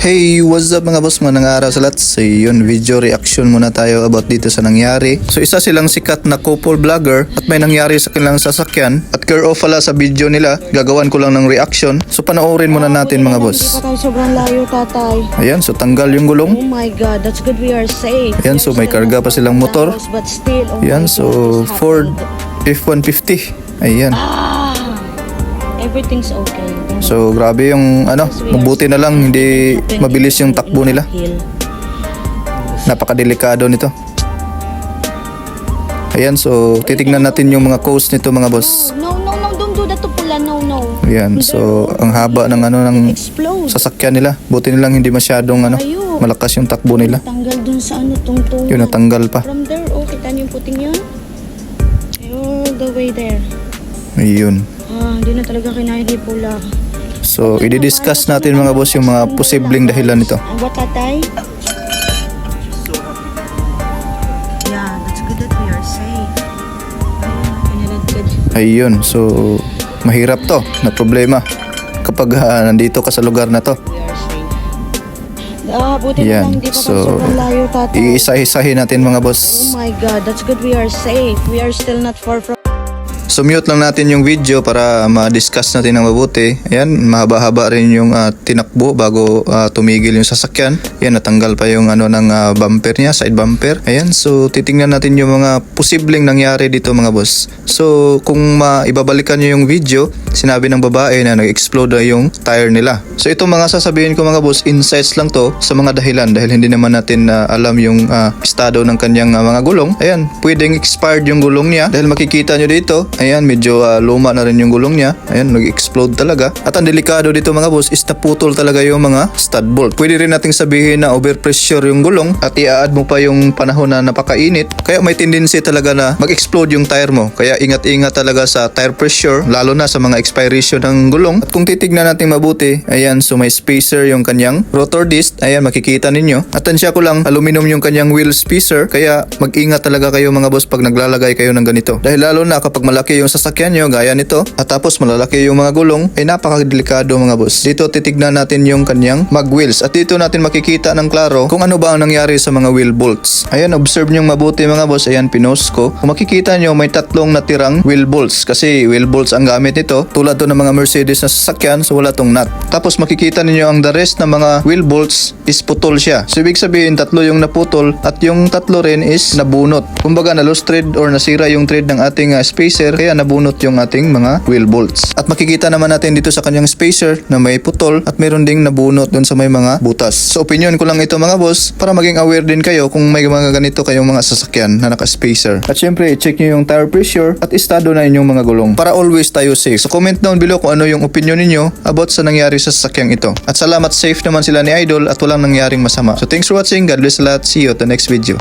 Hey, what's up mga boss? Mga araw sa lahat. So yun, video reaction muna tayo about dito sa nangyari. So isa silang sikat na couple vlogger at may nangyari sa kanilang sasakyan. At care off pala sa video nila, gagawan ko lang ng reaction. So panoorin muna natin mga boss. Hindi pa tayo sobrang layo, tatay. Ayan, so tanggal yung Oh gulong. my God, that's good we are safe. Ayan, so may karga pa silang motor. But still, oh Ayan, so what Ford happened? F-150. Ayan. Ah, everything's okay. So grabe yung ano, mabuti na lang hindi mabilis yung takbo nila. Napakadelikado nito. Ayan, so titignan natin yung mga coast nito mga boss. No, no, no, don't do that to pula, no, no. Ayan, so ang haba ng ano ng sasakyan nila. Buti nilang hindi masyadong ano, malakas yung takbo nila. Tanggal dun sa ano, tungtungan. Yun, natanggal pa. From there, oh, kita niyo yung puting yun? All the way there. Ayun. Ah, hindi na talaga kinaya ni pula. So, i-discuss natin mga boss yung mga posibleng dahilan nito. Ang what, tatay? Yeah, that's good that we are safe. Ayun, so mahirap to na problema kapag ah, nandito ka sa lugar na to. Ah, buti Yan, na lang, hindi pa so, layo, tatay. Iisa-isahin natin mga Oh boss. my God, that's good we are safe. We are still not far from... So mute lang natin yung video para ma-discuss natin ng mabuti. Ayan, mahaba-haba rin yung ah, tinakbo bago ah, tumigil yung sasakyan. Ayan, natanggal pa yung ano ng ah, bumper niya, side bumper. Ayan, so titingnan natin yung mga posibleng nangyari dito mga boss. So kung maibabalikan nyo yung video, sinabi ng babae na nag-explode na yung tire nila. So itong mga sasabihin ko mga boss, insights lang to sa mga dahilan dahil hindi naman natin na alam yung ah, estado ng kanyang ah, mga gulong. Ayan, pwedeng expired yung gulong niya dahil makikita nyo dito, ayan, medyo ah, luma na rin yung gulong niya. Ayan, nag-explode talaga. At ang delikado dito mga boss is naputol talaga yung mga stud bolt. Pwede rin nating sabihin na overpressure yung gulong at i-add mo pa yung panahon na napakainit. Kaya may tendency talaga na mag-explode yung tire mo. Kaya ingat-ingat talaga sa tire pressure, lalo na sa mga expiration ng gulong. At kung titignan natin mabuti, ayan, so may spacer yung kanyang rotor disc. Ayan, makikita ninyo. At tansya ko lang, aluminum yung kanyang wheel spacer. Kaya mag-ingat talaga kayo mga boss pag naglalagay kayo ng ganito. Dahil lalo na kapag malaki yung sasakyan nyo, gaya nito, at tapos malalaki yung mga gulong, ay napakadelikado mga boss. Dito titignan natin yung kanyang mag wheels. At dito natin makikita ng klaro kung ano ba ang nangyari sa mga wheel bolts. Ayan, observe nyo mabuti mga boss. Ayan, pinost ko. Kung makikita nyo, may tatlong natirang wheel bolts. Kasi wheel bolts ang gamit nito. Tulad to ng mga Mercedes na sasakyan, so wala tong nut. Tapos makikita ninyo ang the rest ng mga wheel bolts is putol siya. So ibig sabihin, tatlo yung naputol at yung tatlo rin is nabunot. Kumbaga na lost thread or nasira yung thread ng ating ah, spacer kaya nabunot yung ating mga wheel bolts. At makikita naman natin dito sa kanyang spacer na may putol at meron ding nabunot dun sa may mga butas. So opinion ko lang ito mga boss para maging aware din kayo kung may mga ganito kayong mga sasakyan na naka-spacer. At syempre, check nyo yung tire pressure at estado na inyong mga gulong para always tayo safe. So comment down below kung ano yung opinion ninyo about sa nangyari sa sasakyang ito. At salamat safe naman sila ni Idol at walang nangyaring masama. So thanks for watching. God bless a lot. See you at the next video.